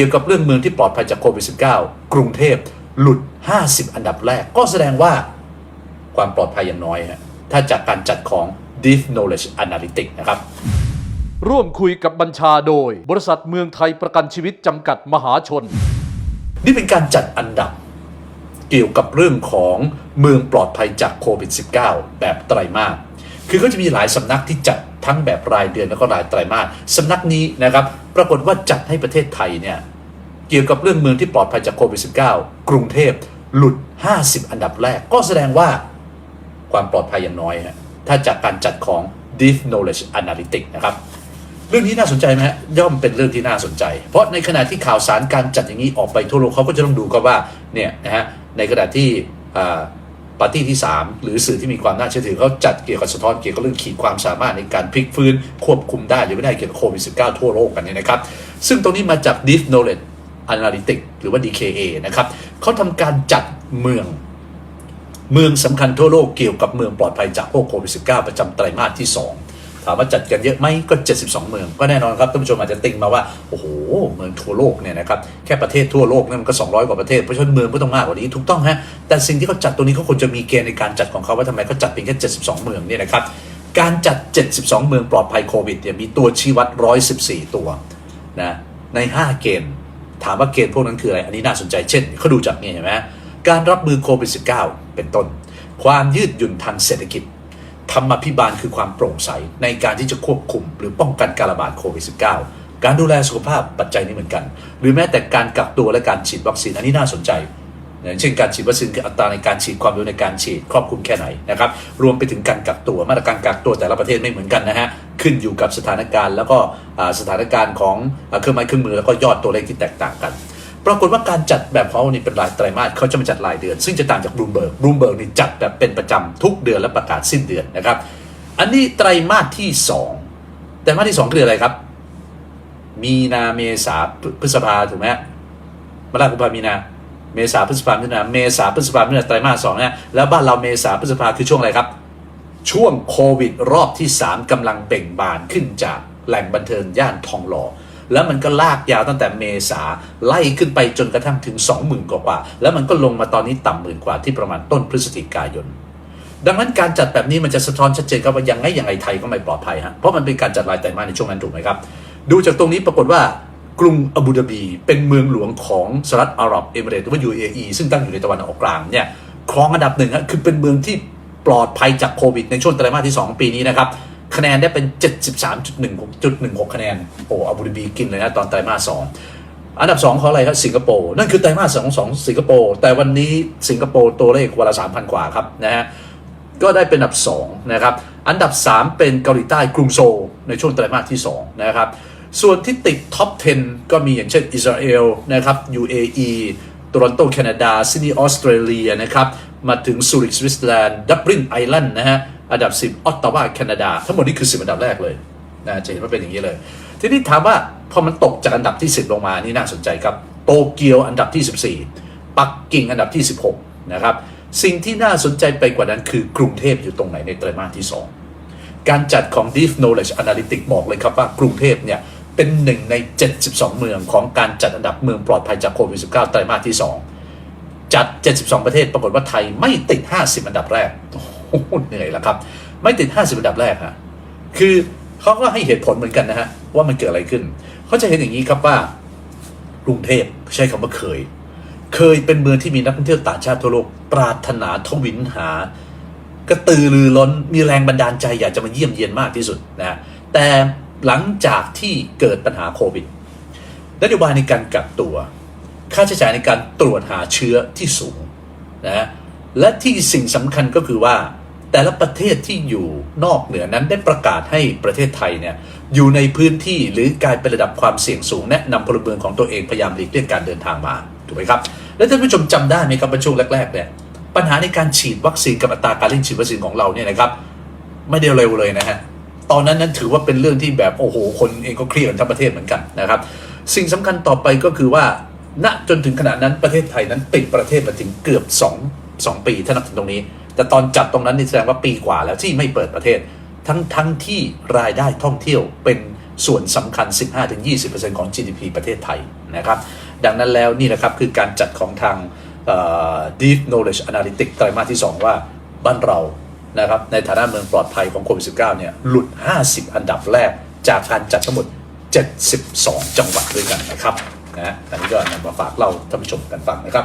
กี่ยวกับเรื่องเมืองที่ปลอดภัยจากโควิด -19 กรุงเทพหลุด 50 อันดับแรก ก็แสดงว่าความปลอดภัยอย่างน้อยฮะถ้าจากการจัดของ Deep Knowledge Analytics นะครับร่วมคุยกับบัญชาโดย บริษัทเมืองไทยประกันชีวิตจำกัดมหาชน นี่เป็นการจัดอันดับ เกี่ยวกับเรื่องของเมืองปลอดภัยจากโควิด -19 แบบไตรมาสคือเขาจะมีหลายสำนักที่จัด ทั้งแบบรายเดือนแล้วก็รายไตรมาสสำนักนี้นะครับปรากฏว่าจัดให้ประเทศไทยเนี่ยเกี่ยวกับเรื่องเมืองที่ปลอดภัยจากโควิด -19 กรุงเทพหลุด 50 อันดับแรก ก็แสดงว่าความปลอดภัยอย่างน้อยฮะถ้าจากการจัดของ Deep Knowledge Analytics นะครับเรื่องนี้น่าสนใจไหมฮะย่อมเป็นเรื่องที่น่าสนใจ เพราะในขณะที่ข่าวสารการจัดอย่างนี้ออกไปทั่วโลกเขาก็จะต้องดูกันว่าเนี่ยนะฮะในขณะที่ ปาร์ตี้ที่ 3 หรือสื่อที่มีความน่าเชื่อถือเขาจัดเกี่ยวกับสะท้อนเกี่ยวกับเรื่องขีดความสามารถในการพลิกฟื้น ควบคุมได้หรือไม่ได้เกี่ยวกับโควิด -19 ทั่วโลกกันเนี่ยนะครับ ซึ่งตรงนี้มาจาก Deep Knowledge Analytics หรือว่า DKA นะครับเขาทำการจัดเมือง เมืองสำคัญทั่วโลกเกี่ยวกับเมืองปลอดภัยจากโรคโควิด -19 ประจำไตรมาสที่ 2 ถามว่าจัดกันเยอะไหมก็ 72 เมือง ก็แน่นอนครับท่านผู้ชมอาจจะติงมาว่า โอ้โห เมืองทั่วโลกเนี่ยนะครับ แค่ประเทศทั่วโลกเนี่ยมันก็ 200 กว่าประเทศ เพราะฉะนั้นเมืองก็ต้องมากกว่านี้ ถูกต้องฮะ แต่สิ่งที่เขาจัดตรงนี้เขาควรจะมีเกณฑ์ในการจัดของเขาว่าทำไมเขาจัดเพียงแค่ 72 เมืองเนี่ยนะครับ การจัด 72 เมืองปลอดภัยโควิดเนี่ยมีตัวชี้วัด 114 ตัวนะใน 5 เกณฑ์ถามว่าเกณฑ์พวกนั้นคืออะไร อันนี้น่าสนใจ เช่นเขาดูจากนี่เห็นไหมการรับมือโควิด -19 เป็นต้น ความยืดหยุ่นทางเศรษฐกิจ ธรรมพิบาลคือความโปร่งใสในการที่จะควบคุม หรือป้องกันการระบาดโควิด -19 การดูแลสุขภาพปัจจัยนี้เหมือนกัน หรือแม้แต่การกักตัวและการฉีดวัคซีนอันนี้น่าสนใจอย่างเช่นการฉีดวัคซีนคืออัตราในการฉีดความเร็วในการฉีดครอบคลุมแค่ไหนนะครับรวมไปถึงการกักตัวมาตรการกักตัวแต่ละประเทศไม่เหมือนกันนะฮะขึ้นอยู่กับสถานการณ์แล้วก็สถานการณ์ของเครื่องไม้เครื่องมือแล้วก็ยอดตัวเลขที่แตกต่างกัน ปรากฏว่าการจัดแบบเขานี่เป็นรายไตรมาสเขาจะมาจัดรายเดือน ซึ่งจะต่างจากบลูมเบิร์กบลูมเบิร์กนี่จัดแบบเป็นประจำทุกเดือนและประกาศสิ้นเดือนนะครับ อันนี้ไตรมาสที่สองไตรมาสที่สองคืออะไรครับ มีนาเมษาพฤษภาถูกไหมมกราคมกุมภามีนาเมษาพฤษภามิถุนาเมษาพฤษภามิถุนาไตรมาสสองเนี่ยแล้วบ้านเราเมษาพฤษภาคือช่วงอะไรครับ ช่วงโควิดรอบที่ 3กำลังเบ่งบานขึ้นจากแหล่งบันเทิงย่านทองหล่อ แล้วมันก็ลากยาวตั้งแต่เมษาไล่ขึ้นไปจนกระทั่งถึง 20,000 กว่ากว่า แล้วมันก็ลงมาตอนนี้ต่ำหมื่นกว่าที่ประมาณต้นพฤศจิกายน ดังนั้นการจัดแบบนี้มันจะสะท้อนชัดเจนครับว่ายังไงยังไงไทยก็ไม่ปลอดภัยฮะเพราะมันเป็นการจัดรายไตรมาสในช่วงนั้นถูกไหมครับ ดูจากตรงนี้ปรากฏว่ากรุงอาบูดาบี เป็นเมืองหลวงของสหรัฐอาหรับเอมิเรตส์หรือว่า UAE ซึ่งตั้งอยู่ในตะวันออกกลางเนี่ยครองอันดับหนึ่งฮะคือเป็นเมืองที่ปลอดภัยจากโควิดในช่วงไตรมาสที่ 2 ปีนี้นะครับ คะแนนได้เป็น 73.16 คะแนน โอ้อาบูดาบีกินเลยนะตอนไตรมาสสองอันดับ 2 ของอะไรครับสิงคโปร์นั่นคือไตรมาสสองของสิงคโปร์แต่วันนี้สิงคโปร์ตัวเลขวันละ3,000กว่าครับนะฮะก็ได้เป็นอันดับ2นะครับอันดับ 3 เป็นเกาหลีใต้กรุงโซลในช่วงไตรมาสที่2นะครับส่วนที่ติดท็อป 10 ก็มีอย่างเช่นอิสราเอลนะครับ UAE โตรอนโตแคนาดาซิดนีย์ออสเตรเลียนะครับมาถึงซูริกสวิตเซอร์แลนด์ดับลินไอร์แลนด์นะฮะ อันดับ 10 ออตตาวาแคนาดา ทั้งหมดนี้คือ 10 อันดับแรกเลยนะจะเห็นว่าเป็นอย่างนี้เลย ทีนี้ถามว่าพอมันตกจากอันดับที่ 10 ลงมานี่น่าสนใจครับ โตเกียวอันดับที่ 14 ปักกิ่งอันดับที่ 16 นะครับ สิ่งที่น่าสนใจไปกว่านั้นคือกรุงเทพอยู่ตรงไหนในไตรมาสที่ 2 การจัดของ Deep Knowledge Analytics บอกเลยครับว่ากรุงเทพเนี่ยเป็นหนึ่งใน 72 เมืองของการจัดอันดับเมืองปลอดภัยจากโควิด -19 ไตรมาสที่ 2 จัด 72 ประเทศปรากฏว่าไทยไม่ติด 50 อันดับแรกโอ้ โหเหนื่อยแล้วครับ ไม่ติด 50อันดับแรกฮะคือเขาก็ให้เหตุผลเหมือนกันนะฮะว่ามันเกิดอะไรขึ้นเขาจะเห็นอย่างนี้ครับว่ากรุงเทพใช้คำว่าเคย เคยเป็นเมืองที่มีนักท่องเที่ยวต่างชาติทั่วโลกปรารถนาทวินหากระตือรือร้นมีแรงบันดาลใจอยากจะมาเยี่ยมเยียนมากที่สุดนะแต่หลังจากที่เกิดปัญหาโควิดนโยบายในการกักตัว ค่าใช้จ่ายในการตรวจหาเชื้อที่สูงนะและที่สิ่งสำคัญก็คือว่า แต่ละประเทศที่อยู่นอกเหนือนั้นได้ประกาศให้ประเทศไทยเนี่ยอยู่ในพื้นที่หรือกลายเป็นระดับความเสี่ยงสูง แนะนำพลเมืองของตัวเองพยายามหลีกเลี่ยงการเดินทางมาถูกไหมครับและท่านผู้ชมจำได้ไหมครับว่าช่วงแรกๆเนี่ยปัญหาในการฉีดวัคซีนกับอัตราการเร่งฉีดวัคซีนของเราเนี่ยนะครับไม่ได้เร็วเลยนะฮะตอนนั้นนั้นถือว่าเป็นเรื่องที่แบบโอ้โหคนเองก็เครียดกันทั้งประเทศเหมือนกันนะครับสิ่งสำคัญต่อไปก็คือว่าณจนถึงขณะนั้นประเทศไทยนั้นปิดประเทศมาถึงเกือบ2 2ปีถ้านับถึงตรงนี้ แต่ตอนจัดตรงนั้นนี่แสดงว่าปีกว่าแล้วที่ไม่เปิดประเทศ ทั้งทั้งที่รายได้ท่องเที่ยวเป็นส่วนสำคัญ 15-20%ของ GDP ประเทศไทยนะครับ ดังนั้นแล้วนี่นะครับคือการจัดของทาง Deep Knowledge Analytics ไตรมาสที่ 2 ว่าบ้านเรานะครับในฐานะเมืองปลอดภัยของโควิด -19 เนี่ยหลุด 50 อันดับแรกจากการจัดทั้งหมด 72 จังหวัดด้วยกันนะครับนะอันนี้ก็นำมาฝากเราท่านผู้ชมกันฟังนะครับ